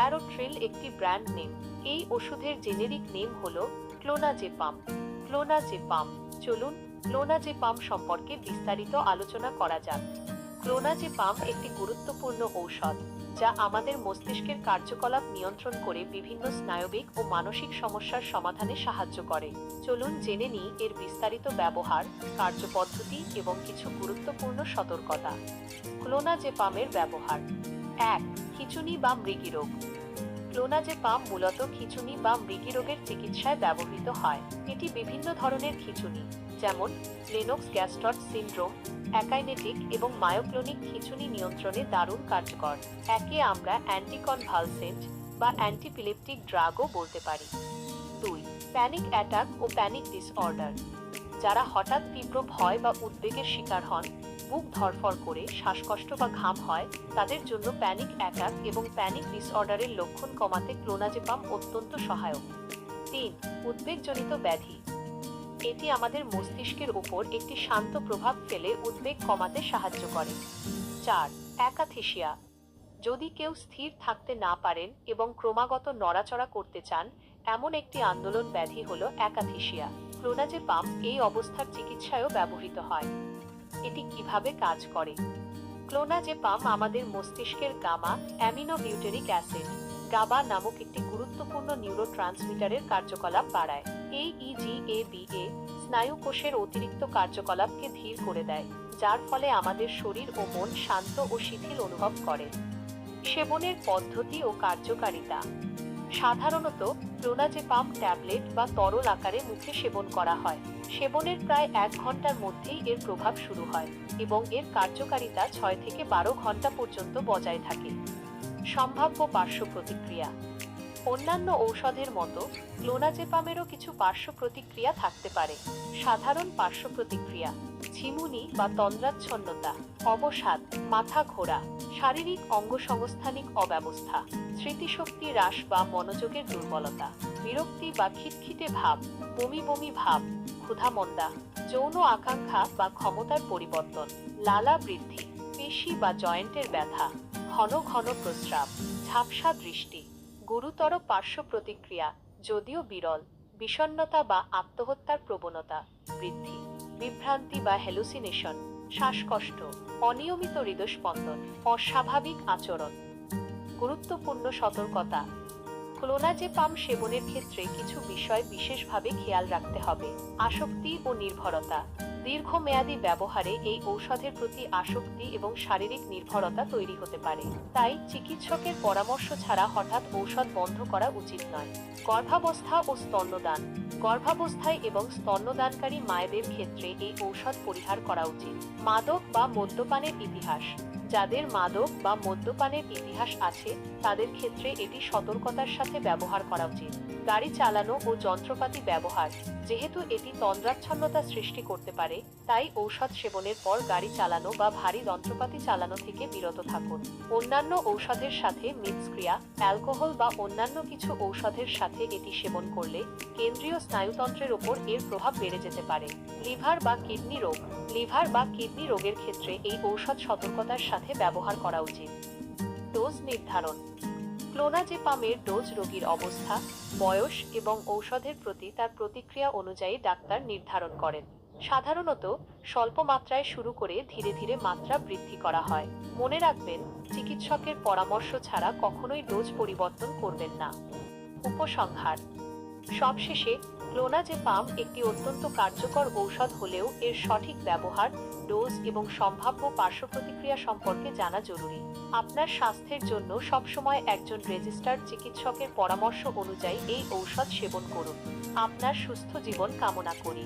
অ্যারোট্রিল একটি brand name এই ওষুধের জেনেরিক নেম হল ক্লোনাজেপাম ক্লোনাজেপাম চলুন ক্লোনাজেপাম সম্পর্কে বিস্তারিত আলোচনা করা যাক। ক্লোনাজেপাম একটি গুরুত্বপূর্ণ ঔষধ, যা আমাদের মস্তিষ্কের কার্যকলাপ নিয়ন্ত্রণ করে বিভিন্ন স্নায়বিক ও মানসিক সমস্যার সমাধানে সাহায্য করে। চলুন জেনে নিই এর বিস্তারিত ব্যবহার, কার্যপদ্ধতি এবং কিছু গুরুত্বপূর্ণ সতর্কতা। ক্লোনাজেপামের ব্যবহার। এক, খিচুনি বা মৃগীরোগ। ক্লোনাজেপাম মূলত খিচুনি বা মৃগীরোগের চিকিৎসায় ব্যবহৃত হয়। এটি বিভিন্ন ধরনের খিচুনি, যেমন লেনোক্স গ্যাস্ট্রট সিনড্রোম, অ্যাকাইনেটিক এবং মায়োক্লোনিক খিচুনি নিয়ন্ত্রণে দারুণ কার্যকর। একে আমরা অ্যান্টিকনভালসেন্ট বা অ্যান্টিপিলেপটিক ড্রাগও বলতে পারি। দুই, প্যানিক অ্যাটাক ও প্যানিক ডিসঅর্ডার। যারা হঠাৎ তীব্র ভয় বা উদ্বেগের শিকার হন বুক ধরফর করে শ্বাসকষ্ট বা ঘাম হয়, তাদের জন্য প্যানিক অ্যাটাক এবং প্যানিক ডিসঅর্ডারের লক্ষণ কমাতে ক্লোনাজেপাম অত্যন্ত সহায়ক। তিন, উদ্বেগজনিত ব্যাধি। এটি আমাদের মস্তিষ্কের উপর একটি শান্ত প্রভাব ফেলে উদ্বেগ কমাতে সাহায্য করে। চার অ্যাকাথিসিয়া যদি কেউ স্থির থাকতে না পারেন এবং ক্রমাগত নড়াচড়া করতে চান, এমন একটি আন্দোলন ব্যাধি হল অ্যাকাথিসিয়া ক্লোনাজেপাম এই অবস্থার চিকিৎসায়ও ব্যবহৃত হয়। এটি কীভাবে কাজ করে? ক্লোনাজেপাম আমাদের মস্তিষ্কের গামা অ্যামিনোবিউটেরিক অ্যাসিড, গাবা নামক একটি গুরুত্বপূর্ণ নিউরো ট্রান্সমিটারের কার্যকলাপ বাড়ায়। এই ইজি এ বি স্নায়ু কোষের অতিরিক্ত কার্যকলাপকে ধীর করে দেয়, যার ফলে আমাদের শরীর ও মন শান্ত ও শিথিল অনুভব করে। সেবনের পদ্ধতি ও কার্যকারিতা। সাধারণত ক্লোনাজেপাম ট্যাবলেট বা তরল আকারে মুখে সেবন করা হয়। সেবনের প্রায় এক ঘণ্টার মধ্যেই এর প্রভাব শুরু হয় এবং এর কার্যকারিতা ছয় থেকে বারো ঘণ্টা পর্যন্ত বজায় থাকে। সম্ভাব্য পার্শ্ব প্রতিক্রিয়া অন্যান্য ঔষধের মতো ক্লোনাজেপামেরও কিছু পার্শ্ব প্রতিক্রিয়া থাকতে পারে। সাধারণ পার্শ্ব প্রতিক্রিয়া ঝিমুনি বা তন্দ্রাচ্ছন্নতা, অবসাদ, মাথা ঘোরা, শারীরিক অঙ্গসংস্থানিক অব্যবস্থা, স্মৃতিশক্তি হ্রাস বা মনোযোগের দুর্বলতা, বিরক্তি বা খিটখিটে ভাব, বমি বমি ভাব, ক্ষুধামন্দা, যৌন আকাঙ্ক্ষা বা ক্ষমতার পরিবর্তন, লালা বৃদ্ধি, পেশি বা জয়েন্টের ব্যথা, ঘন ঘন প্রস্রাব, ঝাপসা দৃষ্টি গুরুতর পার্শ্ব প্রতিক্রিয়া, যদিও বিরল, বিষণ্ণতা বা আত্মহত্যার প্রবণতা, বৃদ্ধি, বিভ্রান্তি বা হ্যালুসিনেশন শ্বাসকষ্ট, অনিয়মিত হৃদস্পন্দন, অস্বাভাবিক আচরণ। গুরুত্বপূর্ণ সতর্কতা, ক্লোনাজেপাম সেবনের ক্ষেত্রে কিছু বিষয় বিশেষভাবে খেয়াল রাখতে হবে, আসক্তি ও নির্ভরতা। দীর্ঘমেয়াদী ব্যবহারে এই ঔষধের প্রতি আসক্তি এবং শারীরিক নির্ভরতা তৈরি হতে পারে। তাই চিকিৎসকের পরামর্শ ছাড়া হঠাৎ ঔষধ বন্ধ করা উচিত নয়। গর্ভাবস্থা ও স্তন্যদান। গর্ভাবস্থায় এবং স্তন্যদানকারী মায়েদের ক্ষেত্রে এই ঔষধ পরিহার করা উচিত। মাদক বা মদ্যপানের ইতিহাস। যাদের মাদক বা মদ্যপানের ইতিহাস আছে, তাদের ক্ষেত্রে এটি সতর্কতার সাথে ব্যবহার করা উচিত। গাড়ি চালানো ও যন্ত্রপাতি ব্যবহার, যেহেতু এটি তন্দ্রাচ্ছন্নতা সৃষ্টি করতে পারে, তাই ঔষধ সেবনের পর গাড়ি চালানো বা ভারী যন্ত্রপাতি চালানো থেকে বিরত থাকুন। অন্যান্য ঔষধের সাথে মিথস্ক্রিয়া অ্যালকোহল বা অন্যান্য কিছু ঔষধের সাথে এটি সেবন করলে কেন্দ্রীয় স্নায়ুতন্ত্রের ওপর এর প্রভাব বেড়ে যেতে পারে। লিভার বা কিডনি রোগ। লিভার বা কিডনি রোগের ক্ষেত্রে এই ঔষধ সতর্কতার সাথে ব্যবহার করা উচিত। ডোজ নির্ধারণ। ক্লোনাজেপামের ডোজ রোগীর অবস্থা, বয়স এবং ঔষধের প্রতি তার প্রতিক্রিয়া অনুযায়ী ডাক্তার নির্ধারণ করেন। সাধারণত স্বল্প মাত্রায় শুরু করে ধীরে ধীরে মাত্রা বৃদ্ধি করা হয়। মনে রাখবেন, চিকিৎসকের পরামর্শ ছাড়া কখনোই ডোজ পরিবর্তন করবেন না। উপসংহার। সবশেষে ক্লোনাজেপাম একটি অত্যন্ত কার্যকর ঔষধ হলেও এর সঠিক ব্যবহার, ডোজ এবং সম্ভাব্য পার্শ্ব প্রতিক্রিয়া সম্পর্কে জানা জরুরি। আপনার স্বাস্থ্যের জন্য সবসময় একজন রেজিস্টার্ড চিকিৎসকের পরামর্শ অনুযায়ী এই ঔষধ সেবন করুন। আপনার সুস্থ জীবন কামনা করি।